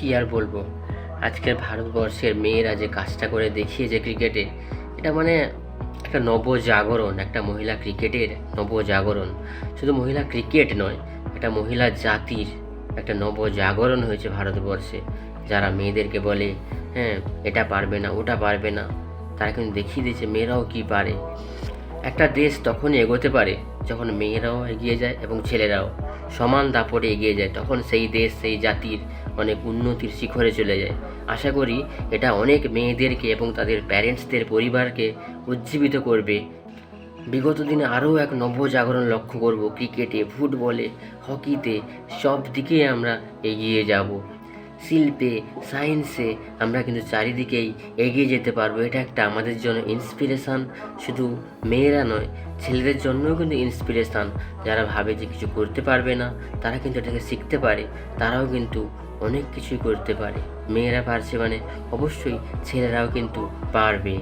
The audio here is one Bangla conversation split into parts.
কি আর বলব? আজকের ভারতবর্ষের মেয়েরা যে কাজটা করে দেখিয়েছে ক্রিকেটে, এটা মানে একটা নবজাগরণ, একটা মহিলা ক্রিকেটের নবজাগরণ। শুধু মহিলা ক্রিকেট নয়, একটা মহিলা জাতির একটা নবজাগরণ হয়েছে ভারতবর্ষে। যারা মেয়েদেরকে বলে হ্যাঁ এটা পারবে না, ওটা পারবে না, তারা কিন্তু দেখিয়ে দিয়েছে মেয়েরাও কি পারে। একটা দেশ তখনই এগোতে পারে যখন মেয়েরাও এগিয়ে যায় এবং ছেলেরাও সমান দাপটে এগিয়ে যায়। তখন সেই দেশ, সেই জাতির অনেক উন্নতির শিখরে চলে যায়। আশা করি এটা অনেক মেয়েদেরকে এবং তাদের প্যারেন্টসদের পরিবারকে উজ্জীবিত করবে। বিগত দিনে আরও এক নবজাগরণ লক্ষ্য করব। ক্রিকেটে, ফুটবলে, হকিতে সব দিকে আমরা এগিয়ে যাব। শিল্পে, সায়েন্সে আমরা কিন্তু চারিদিকেই এগিয়ে যেতে পারব। এটা একটা আমাদের জন্য ইন্সপিরেশান শুধু মেয়েরা নয়, ছেলেদের জন্যও কিন্তু ইন্সপিরেশান যারা ভাবে যে কিছু করতে পারবে না, তারা কিন্তু এটাকে শিখতে পারে। তারাও কিন্তু অনেক কিছুই করতে পারে। মেয়েরা পারছে মানে অবশ্যই ছেলেরাও কিন্তু পারবে।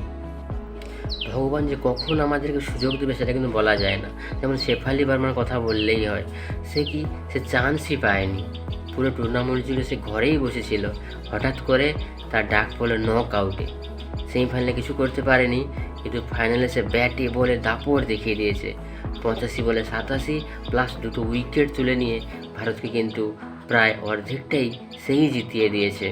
ভগবান যে কখন আমাদেরকে সুযোগ দেবে সেটা কিন্তু বলা যায় না। যেমন শেফালি বার্মার কথা বললেই হয়, সে কি? সে চান্সই পায়নি। পুরো টুর্নামেন্ট জুড়ে সে ঘরেই বসেছিল। হঠাৎ করে তার ডাক পড়ল নক আউটে সেমিফাইনালে কিছু করতে পারেনি, কিন্তু ফাইনালে সে ব্যাটে বলে দাপড় দেখিয়ে দিয়েছে। পঁচাশি বলে সাতাশি প্লাস দুটো উইকেট তুলে নিয়ে ভারতকে কিন্তু প্রায় অর্ধেকটাই সেই জিতিয়ে দিয়েছে।